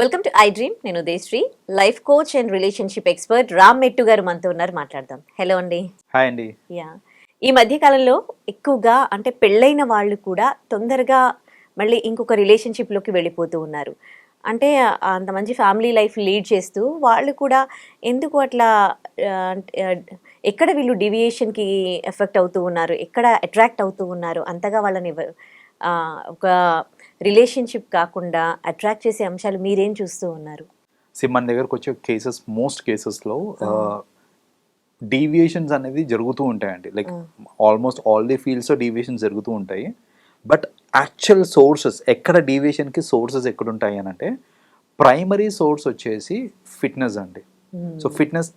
Welcome to I dream నేను దేశ్రీ life coach and relationship expert Ram Mettu గారు మనతో ఉన్నారు. మాట్లాడదాం. హలో అండి. హాయ్ అండి. యా ఈ మధ్య కాలంలో ఎక్కువగా అంటే పెళ్ళైన వాళ్ళు కూడా తొందరగా మళ్ళీ ఇంకొక రిలేషన్షిప్లోకి వెళ్ళిపోతూ ఉన్నారు. అంటే అంత మంచి ఫ్యామిలీ లైఫ్ లీడ్ చేస్తూ వాళ్ళు కూడా ఎందుకు అట్లా ఎక్కడ వీళ్ళు డివియేషన్కి ఎఫెక్ట్ అవుతూ ఉన్నారు? ఎక్కడ అట్రాక్ట్ అవుతూ ఉన్నారు? అంతగా వాళ్ళని ఒక రిలేషన్షిప్ కాకుండా అట్రాక్ట్ చేసే అంశాలు మీరేం చూస్తూ ఉన్నారు? సి మన దగ్గరకు వచ్చే కేసెస్ మోస్ట్ కేసెస్లో డీవియేషన్స్ అనేది జరుగుతూ ఉంటాయండి. Like almost all the fields deviations జరుగుతూ ఉంటాయి. బట్ యాక్చువల్ సోర్సెస్ ఎక్కడ డీవియేషన్కి సోర్సెస్ ఎక్కడ ఉంటాయి అని అంటే ప్రైమరీ సోర్స్ వచ్చేసి ఫిట్నెస్ అండి. So fitness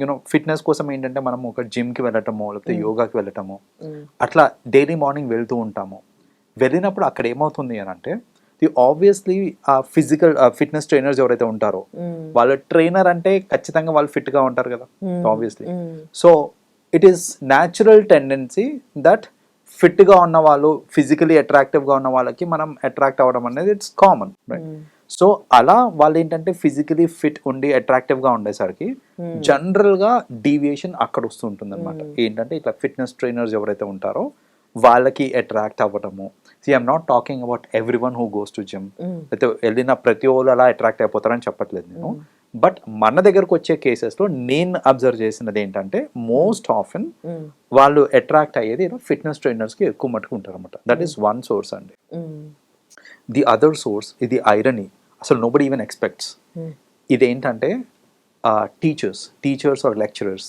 you know fitness కోసం ఏంటంటే మనం ఒక జిమ్కి వెళ్ళటము లేకపోతే యోగాకి వెళ్ళటము అట్లా డైలీ మార్నింగ్ వెళ్తూ ఉంటాము. వెళ్ళినప్పుడు అక్కడ ఏమవుతుంది అని అంటే ది ఆబ్వియస్లీ ఆ ఫిజికల్ ఫిట్నెస్ ట్రైనర్స్ ఎవరైతే ఉంటారో వాళ్ళ ట్రైనర్ అంటే ఖచ్చితంగా వాళ్ళు fit గా ఉంటారు కదా obviously so it is natural tendency దట్గా ఉన్న వాళ్ళు ఫిజికలీ గా ఉన్న వాళ్ళకి మనం అట్రాక్ట్ అవ్వడం అనేది ఇట్స్ కామన్ సో అలా వాళ్ళు ఏంటంటే ఫిజికలీ ఫిట్ ఉండి attractive గా ఉండేసరికి జనరల్గా డీవియేషన్ అక్కడ వస్తుంటుంది అనమాట ఏంటంటే ఇట్లా ఫిట్నెస్ ట్రైనర్స్ ఎవరైతే ఉంటారో వాళ్ళకి అట్రాక్ట్ అవ్వడము see I'm not talking about everyone who goes to gym అయితే వెళ్ళిన ప్రతి వాళ్ళు అలా అట్రాక్ట్ అయిపోతారని చెప్పట్లేదు నేను. బట్ మన దగ్గరకు వచ్చే కేసెస్లో నేను అబ్జర్వ్ చేసినది ఏంటంటే మోస్ట్ ఆఫెన్ వాళ్ళు అట్రాక్ట్ అయ్యేది ఫిట్నెస్ ట్రైనర్స్కి ఎక్కువ మటుకు ఉంటారు అనమాట దట్ ఈస్ వన్ సోర్స్ అండి. ది అదర్ సోర్స్ ఇది ఐరనీ అసలు నోబడి ఈవెన్ ఎక్స్పెక్ట్స్ ఇదేంటంటే టీచర్స్ టీచర్స్ ఆర్ లెక్చరర్స్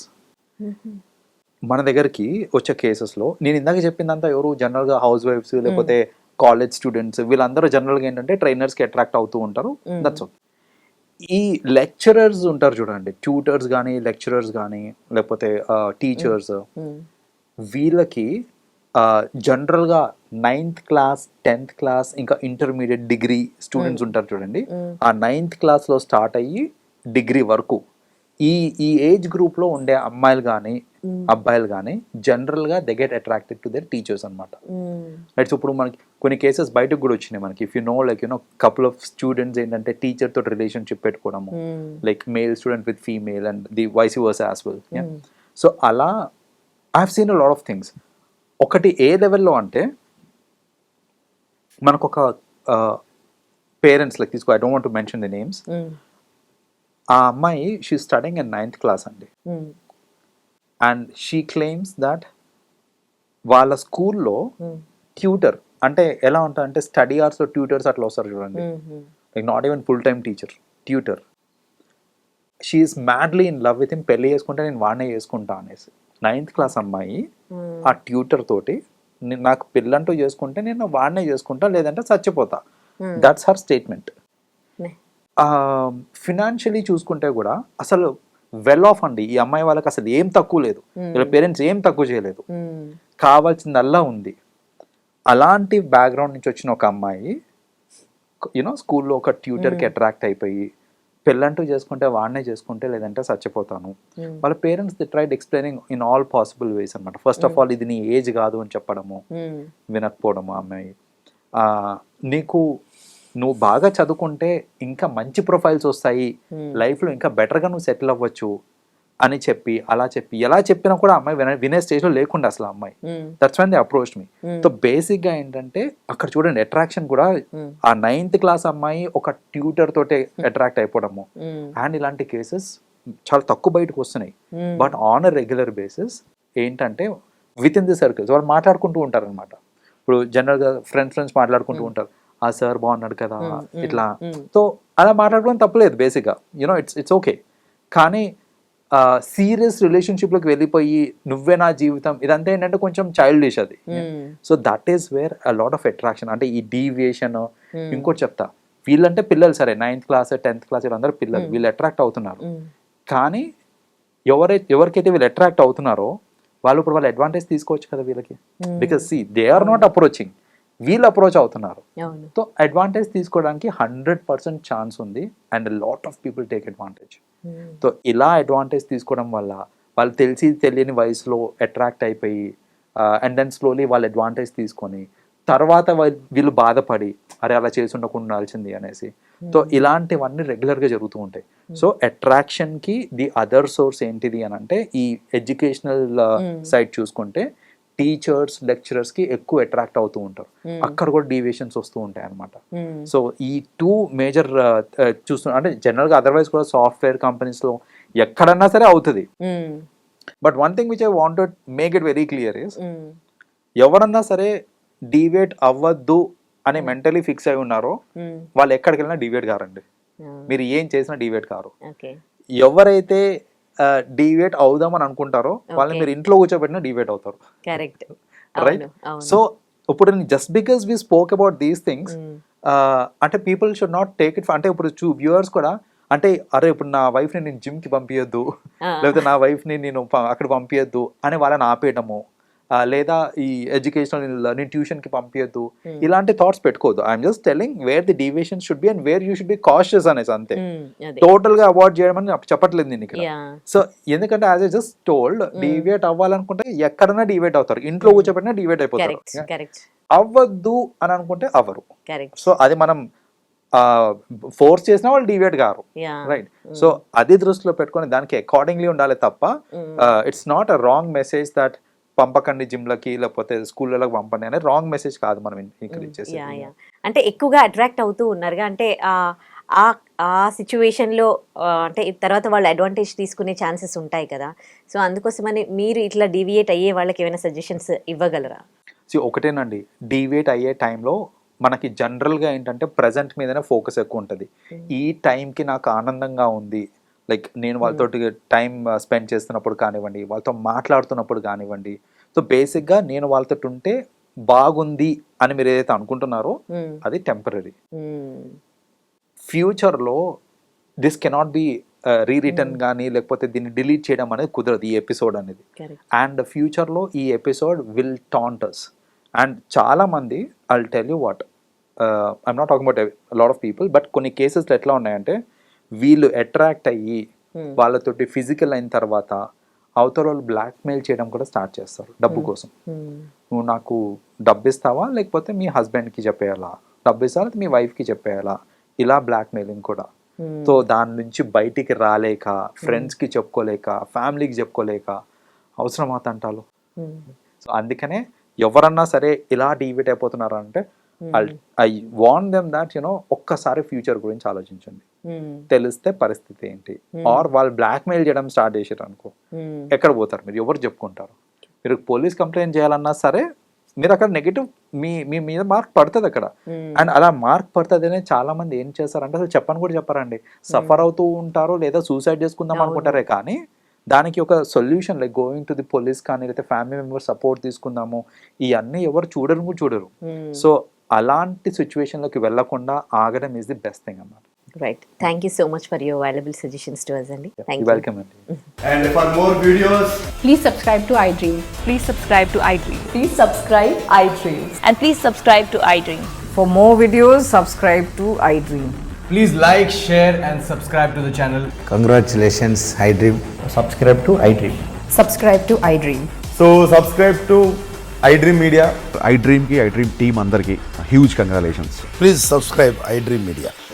మన దగ్గరికి వచ్చే కేసెస్లో నేను ఇందాక చెప్పిందంతా ఎవరు జనరల్గా హౌస్ వైఫ్స్ లేకపోతే కాలేజ్ స్టూడెంట్స్ వీళ్ళందరూ జనరల్గా ఏంటంటే ట్రైనర్స్కి అట్రాక్ట్ అవుతూ ఉంటారు. దట్స్ ఈ లెక్చరర్స్ ఉంటారు చూడండి ట్యూటర్స్ కానీ లెక్చరర్స్ కానీ లేకపోతే టీచర్స్ వీళ్ళకి జనరల్గా నైన్త్ క్లాస్ టెన్త్ క్లాస్ ఇంకా ఇంటర్మీడియట్ డిగ్రీ స్టూడెంట్స్ ఉంటారు చూడండి. ఆ నైన్త్ క్లాస్లో స్టార్ట్ అయ్యి డిగ్రీ వరకు ఈ ఈ ఏజ్ గ్రూప్లో ఉండే అమ్మాయిలు కానీ అబ్బాయిలు కానీ జనరల్గా they get attracted to their teachers అనమాట రైట్ ఇప్పుడు మనకి కొన్ని కేసెస్ బయటకు కూడా వచ్చినాయి మనకి. If you know like you know couple of students ఏంటంటే టీచర్ తోటి రిలేషన్షిప్ పెట్టుకోవడము. Like male student with female and the vice versa as well so అలా I have seen a lot of things ఒకటి ఏ లెవెల్లో అంటే మనకు ఒక పేరెంట్స్ లైక్ తీసుకో I don't want to mention the names ఆ అమ్మాయి she studying in ninth class అండి. అండ్ షీ క్లెయిమ్స్ దట్ వాళ్ళ స్కూల్లో ట్యూటర్ అంటే ఎలా ఉంటా అంటే స్టడీ అవర్స్ ట్యూటర్స్ అట్లా వస్తారు చూడండి. Like not even full time teacher tutor she's madly in love with him పెళ్ళి చేసుకుంటే నేను వాడినే చేసుకుంటా అనేసి. నైన్త్ క్లాస్ అమ్మాయి ఆ ట్యూటర్ తోటి "నే- నాకు పెళ్ళంటూ చేసుకుంటే నేను వాడినే చేసుకుంటా లేదంటే చచ్చిపోతా. దట్స్ హర్ స్టేట్మెంట్ ఫినాన్షియలీ చూసుకుంటే కూడా అసలు వెల్ ఆఫ్ అండి. ఈ అమ్మాయి వాళ్ళకి అసలు ఏం తక్కువ లేదు. వీళ్ళ పేరెంట్స్ ఏం తక్కువ చేయలేదు. కావాల్సిందల్లా ఉంది. అలాంటి బ్యాక్గ్రౌండ్ నుంచి వచ్చిన ఒక అమ్మాయి యూనో స్కూల్లో ఒక ట్యూటర్కి అట్రాక్ట్ అయిపోయి పెళ్ళంటూ చేసుకుంటే వాడినే చేసుకుంటే లేదంటే చచ్చిపోతాను. వాళ్ళ parents they tried explaining in all possible ways అనమాట ఫస్ట్ ఆఫ్ ఆల్ ఇది నీ ఏజ్ కాదు అని చెప్పడము వినకపోవడము అమ్మాయి. నీకు నువ్వు బాగా చదువుకుంటే ఇంకా మంచి ప్రొఫైల్స్ వస్తాయి లైఫ్లో ఇంకా బెటర్గా నువ్వు సెటిల్ అవ్వచ్చు అని చెప్పి అలా చెప్పి ఎలా చెప్పినా కూడా అమ్మాయి వినే వినే స్టేజ్లో లేకుండా అసలు అమ్మాయి. That's one the approach me so బేసిక్గా ఏంటంటే అక్కడ చూడండి అట్రాక్షన్ కూడా ఆ నైన్త్ క్లాస్ అమ్మాయి ఒక ట్యూటర్ తోటే అట్రాక్ట్ అయిపోవడము. అండ్ ఇలాంటి కేసెస్ చాలా తక్కువ బయటకు వస్తున్నాయి. But on a regular basis ఏంటంటే విత్ ఇన్ ది సర్కిల్స్ వాళ్ళు మాట్లాడుకుంటూ ఉంటారు అనమాట ఇప్పుడు జనరల్గా ఫ్రెండ్స్ ఫ్రెండ్స్ మాట్లాడుకుంటూ ఉంటారు. ఆ సార్ బాగున్నాడు కదా ఇట్లా. సో అలా మాట్లాడుకోవడం తప్పలేదు బేసిక్గా. You know it's it's okay కానీ సీరియస్ రిలేషన్షిప్లోకి వెళ్ళిపోయి నువ్వే నా జీవితం ఇదంతా ఏంటంటే కొంచెం చైల్డ్ అది. So that is where a lot of attraction అంటే ఈ డీవియేషన్ ఇంకోటి చెప్తా. వీళ్ళంటే పిల్లలు సరే నైన్త్ క్లాస్ టెన్త్ క్లాస్ వీళ్ళందరూ పిల్లలు వీళ్ళు అట్రాక్ట్ అవుతున్నారు. కానీ ఎవరైతే ఎవరికైతే వీళ్ళు అట్రాక్ట్ అవుతున్నారో వాళ్ళు ఇప్పుడు వాళ్ళ అడ్వాంటేజ్ తీసుకోవచ్చు కదా వీళ్ళకి. Because see they are not approaching వీళ్ళు అప్రోచ్ అవుతున్నారు. సో అడ్వాంటేజ్ తీసుకోవడానికి హండ్రెడ్ పర్సెంట్ ఛాన్స్ ఉంది and lot of people take advantage so ఇలా అడ్వాంటేజ్ తీసుకోవడం వల్ల వాళ్ళు తెలిసి తెలియని వయసులో అట్రాక్ట్ అయిపోయి అండ్ దెన్ స్లోలీ వాళ్ళు అడ్వాంటేజ్ తీసుకొని తర్వాత వీళ్ళు బాధపడి అరే అలా చేసి ఉండకుండా ఉండాల్సింది అనేసి సో ఇలాంటివన్నీ రెగ్యులర్గా జరుగుతూ ఉంటాయి. సో అట్రాక్షన్కి ది అదర్ సోర్స్ ఏంటిది అని అంటే ఈ ఎడ్యుకేషనల్ సైడ్ చూసుకుంటే టీచర్స్ లెక్చరర్స్కి ఎక్కువ అట్రాక్ట్ అవుతూ ఉంటారు. అక్కడ కూడా డీవియేషన్స్ వస్తూ ఉంటాయి అనమాట సో ఈ టూ మేజర్ చూస్తున్నా అంటే జనరల్గా అదర్వైజ్ కూడా సాఫ్ట్వేర్ కంపెనీస్లో ఎక్కడన్నా సరే అవుతుంది. But one thing which I wanted make it very clear is ఎవరన్నా సరే డివేట్ అవ్వద్దు అని మెంటలీ ఫిక్స్ అయి ఉన్నారో వాళ్ళు ఎక్కడికి వెళ్ళినా డివేట్ కారండి మీరు ఏం చేసినా డివేట్ కారు. ఎవరైతే డివేట్ అవుదామని అనుకుంటారో వాళ్ళని. మీరు ఇంట్లో కూర్చోబెట్టినా డివేట్ అవుతారు. కరెక్ట్ రైట్ సో ఇప్పుడు just because we spoke about these things అంటే people should not take it అంటే ఇప్పుడు చూ వ్యూవర్స్ కూడా అంటే అరే ఇప్పుడు నా వైఫ్ని నేను జిమ్కి పంపించద్దు లేకపోతే నా వైఫ్ని నేను అక్కడ పంపించద్దు అని వాళ్ళని ఆపేయడము లేదా ఈ ఎడ్యుకేషనల్ నేను ట్యూషన్కి పంపించద్దు ఇలాంటి థాట్స్ పెట్టుకోవద్దు. I'm just telling where the deviation should be and where you should be cautious అనేసి అంతే. టోటల్గా అవాయిడ్ చేయడం అని చెప్ప- చెప్పట్లేదు నేను ఇక్కడ. సో ఎందుకంటే యాజ్ ఐ జస్ట్ టోల్డ్ డివేట్ అవ్వాలనుకుంటే ఎక్కడైనా డివేట్ అవుతారు. ఇంట్లో కూర్చోబెట్టినా డివేట్ అయిపోతారు. అవ్వద్దు అని అనుకుంటే అవ్వరు. కరెక్ట్ సో అది మనం ఫోర్స్ చేసినా వాళ్ళు డివేట్ యా రైట్ సో అది దృష్టిలో పెట్టుకొని దానికి అకార్డింగ్లీ ఉండాలి తప్ప it's not a wrong message that పంపకండి జిమ్లకి లేకపోతే స్కూళ్ళకి పంపండి అనే రాంగ్ మెసేజ్ కాదు మనం ఇచ్చేసి యా యా అంటే ఎక్కువగా అట్రాక్ట్ అవుతూ ఉన్నారుగా అంటే ఆ సిచ్యువేషన్లో అంటే తర్వాత వాళ్ళు అడ్వాంటేజ్ తీసుకునే ఛాన్సెస్ ఉంటాయి కదా. సో అందుకోసమని మీరు ఇట్లా డీవియేట్ అయ్యే వాళ్ళకి ఏమైనా సజెషన్స్ ఇవ్వగలరా? సో ఒకటేనండి. డివేట్ అయ్యే టైంలో మనకి జనరల్గా ఏంటంటే ప్రజెంట్ మీదనే ఫోకస్ ఎక్కువ ఉంటుంది. ఈ టైంకి నాకు ఆనందంగా ఉంది లైక్ నేను వాళ్ళతోటి టైం స్పెండ్ చేస్తున్నప్పుడు కానివ్వండి వాళ్ళతో మాట్లాడుతున్నప్పుడు కానివ్వండి. సో బేసిక్గా నేను వాళ్ళతో ఉంటే బాగుంది అని మీరు ఏదైతే అనుకుంటున్నారో మ్మ్. అది టెంపరీ మ్మ్. ఫ్యూచర్లో దిస్ కెనాట్ బి రీరిటర్న్ కానీ లేకపోతే దీన్ని డిలీట్ చేయడం అనేది కుదరదు ఈ ఎపిసోడ్ అనేది. అండ్ ఫ్యూచర్లో ఈ ఎపిసోడ్ విల్ టాంటస్ అండ్ చాలామంది I tell you what I'm not talking about lot of people but కొన్ని కేసెస్లో ఎట్లా ఉన్నాయంటే వీళ్ళు అట్రాక్ట్ అయ్యి Hmm. వాళ్ళతోటి ఫిజికల్ అయిన తర్వాత అవతల వాళ్ళు బ్లాక్మెయిల్ చేయడం కూడా స్టార్ట్ చేస్తారు డబ్బు కోసం మ్మ్. నువ్వు నాకు డబ్బు ఇస్తావా లేకపోతే మీ హస్బెండ్కి చెప్పేయాలా డబ్బు ఇస్తావా లేకపోతే మీ వైఫ్కి చెప్పేయాలా ఇలా బ్లాక్మెయిలింగ్ కూడా. సో దాని నుంచి బయటికి రాలేక ఫ్రెండ్స్కి చెప్పుకోలేక ఫ్యామిలీకి చెప్పుకోలేక అవసరమా తంటాలు. సో అందుకనే ఎవరన్నా సరే ఇలా డివేట్ అయిపోతున్నారు అంటే I want them that you know ఒక్కసారి ఫ్యూచర్ గురించి ఆలోచించండి. తెలిస్తే పరిస్థితి ఏంటి? ఆర్ వాళ్ళు బ్లాక్మెయిల్ చేయడం స్టార్ట్ చేసారు అనుకో. మ్మ్. ఎక్కడ పోతారు మీరు? ఎవరు చెప్పుకుంటారు? మీరు పోలీస్ కంప్లైంట్ చేయాలన్నా సరే మీరు అక్కడ నెగిటివ్ మీ మీ మీద మార్క్ పడుతుంది అక్కడ. అండ్ అలా మార్క్ పడుతుంది అనే చాలా మంది ఏం చేస్తారంటే అసలు చెప్పని కూడా చెప్పారండి. సఫర్ అవుతూ ఉంటారు లేదా సూసైడ్ చేసుకుందాం అనుకుంటారే కానీ దానికి ఒక solution like going to the police కానీ లేకపోతే ఫ్యామిలీ మెంబర్ సపోర్ట్ తీసుకుందాము ఇవన్నీ ఎవరు చూడరు చూడరు. సో అలాంటి సిచ్యువేషన్లోకి వెళ్ళకుండా ఆగడం ఈజ్ ది బెస్ట్ థింగ్ అన్నమాట. Right. Thank you so much for your valuable suggestions to us, Andy. Yeah, Thank you're you. welcome, Andy. Mm-hmm. And for more videos, please subscribe to iDream. Please subscribe to iDream. Please subscribe iDream. And please subscribe to iDream. For more videos, subscribe to iDream. Please like, share, and subscribe to the channel. Congratulations, iDream. Subscribe to iDream. Subscribe to iDream. So subscribe to iDream Media. iDream ki iDream team अंदर ki huge congratulations. Please subscribe iDream Media.